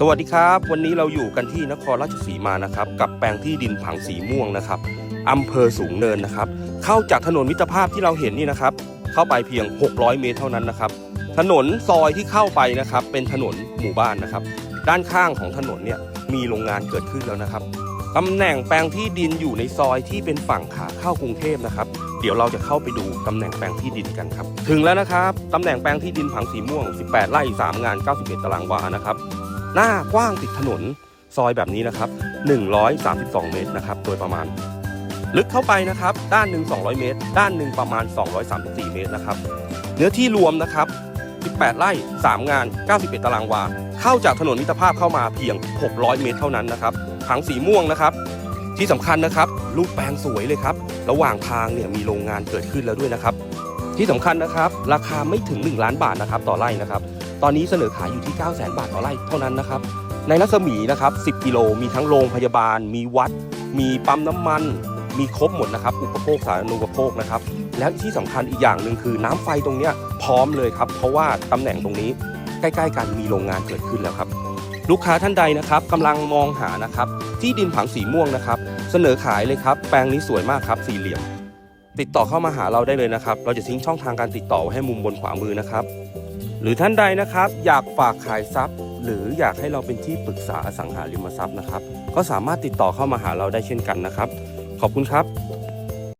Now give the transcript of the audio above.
สวัสดีครับ วันนี้เราอยู่กันที่นครราชสีมานะครับ กับแปลงที่ดินผังสีม่วงนะครับอำเภอสูงเนินนะครับ เข้าจากถนนมิตรภาพที่เราเห็นนี่นะครับ เข้าไปเพียง 600 เมตรเท่านั้นนะครับ ถนนซอยที่เข้าไปนะครับ เป็นถนนหมู่บ้านนะครับ ด้านข้างของถนนเนี่ยมีโรงงานเกิดขึ้นแล้วนะครับตำแหน่งแปลงที่ดินอยู่ในซอยที่เป็นฝั่งขาเข้ากรุงเทพนะครับ เดี๋ยวเราจะเข้าไปดูตำแหน่งแปลงที่ดินกันครับ ถึงแล้วนะครับตำแหน่งแปลงที่ดินผังสีม่วง 18 ไร่ 3 งาน 91 ตารางวานะครับ หน้ากว้างติดถนนซอยแบบนี้นะครับ132 เมตรนะครับโดยประมาณ ลึกเข้าไปนะครับ ด้านหนึ่ง200 เมตร ด้านหนึ่งประมาณ 234 เมตรนะครับ เนื้อที่รวมนะครับ 18 ไร่ 3 งาน 91 ตารางวา เข้าจากถนนมิตรภาพเข้ามาเพียง 600 เมตรเท่านั้นนะครับผังสีม่วงนะครับ ที่สำคัญนะครับรูปแปลงสวยเลยครับ ระหว่างทางเนี่ยมีโรงงานเกิดขึ้นแล้วด้วยนะครับ ที่สำคัญนะครับ ราคาไม่ถึง 1 ล้านบาทนะครับ ต่อไร่นะครับ ตอนนี้เสนอขายอยู่ที่ 9 0 0 0 0 0 บาทต่อไร่เท่านั้นนะครับ ในรัศมีนะครับ 10 กิโล มีทั้งโรงพยาบาล มีวัด มีปั๊มน้ำมัน มีครบหมดนะครับ อุปโภคสาธารณูปโภคนะครับ แล้วที่สำคัญอีกอย่างหนึ่งคือน้ำไฟตรงเนี้ยพร้อมเลยครับ เพราะว่าตำแหน่งตรงนี้ใกล้ๆกันมีโรงงานเกิดขึ้นแล้วครับ ลูกค้าท่านใดนะครับกำลังมองหานะครับที่ดินผังสีม่วงนะครับ เสนอขายเลยครับ แปลงนี้สวยมากครับสี่เหลี่ยม ติดต่อเข้ามาหาเราได้เลยนะครับ เราจะทิ้งช่องทางการติดต่อไว้ให้มุมบนขวามือนะครับ หรือท่านใดนะครับอยากฝากขายทรัพย์ หรืออยากให้เราเป็นที่ปรึกษาอสังหาริมทรัพย์นะครับ ก็สามารถติดต่อเข้ามาหาเราได้เช่นกันนะครับ ขอบคุณครับ